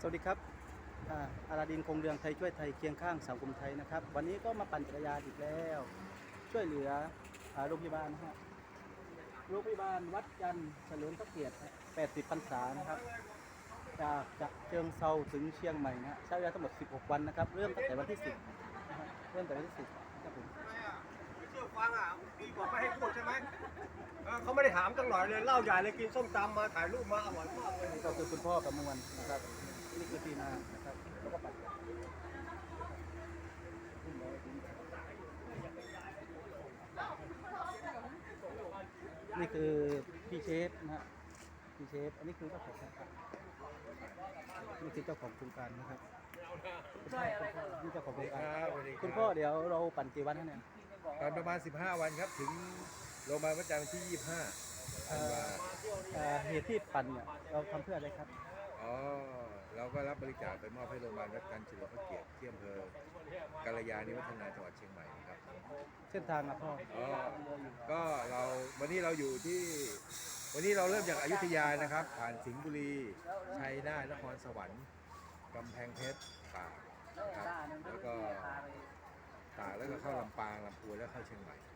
สวัสดีครับอ่าอาราดินคงเรืองไทยช่วยไทยเคียงข้างสังคมไทยนะครับ วันนี้ก็มาปั่นจักรยานอีกแล้ว ช่วยเหลืออ่าโรงพยาบาลนะฮะโรงพยาบาลวัดจันทร์เฉลิมพระเกียรติ 80พรรษานะครับ จากจากเชิงเซาถึงเชียงใหม่นะฮะใช้เวลาทั้งหมด 16 วันนะครับ เริ่มตั้งแต่วันที่ 10นะฮะเริ่มแต่วันที่ 10นะครับผมไม่เชื่อฟังอะดีกว่าไม่ให้พูดใช่ไหมเออเขาไม่ได้ถามตั้งหน่อยเลยเล่าใหญ่เลยกินส้มตำมาถ่ายรูปมาอร่อยมากเลยนี่ก็คือคุณพ่อประมวลนะครับนี่ คือทีนานะครับแล้วก็ปั่นนี่คือพี่เชฟนะฮะพี่เชฟอันนี้คือเจ้าของโครงการนี่คือเจ้าของโครงการนะครับคุณพ่อนี่เจ้าของโครงการครับสวัสดีครับ คุณพ่อเดี๋ยวเราปั่นกี่วันฮะเนี่ยตอนประมาณ 15 วันครับ ถึงโรงพยาบาลวัดจันทร์ที่ 25ธันวาเอ่อเหตุที่ปั่นเนี่ยเราทำเพื่ออะไรครับ อ๋อ เราก็รับบริจาคไปมอบให้โรงพยาบาลวัดจันทร์เฉลิมพระเกียรติที่อำเภอกัลยาณิวัฒนาจังหวัดเชียงใหม่ครับเส้นทางนะพ่ออ๋อก็เราวันนี้เราอยู่ที่ วันนี้เราเริ่มจากอยุธยานะครับ ผ่านสิงห์บุรีชัยนาทนครสวรรค์กำแพงเพชรตากนะครับแล้วก็ตากแล้วก็เข้าลำปางลำพูนแล้วเข้าเชียงใหม่ครับเ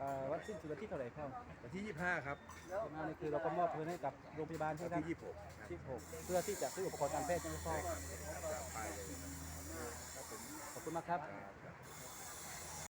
อ่อวันสิ้นสุดวันที่เท่าไหร่พ่อวันที่ 25 ครับงานนี้คือเราก็มอบเงินให้กับโรงพยาบาลใช่วันไหมครับที่ 26ครับที่6เพื่อที่จะซื้ออุปกรณ์การแพทย์ให้พ่อจากป้ายเลยครับ ขอบคุณมากครับ ครับ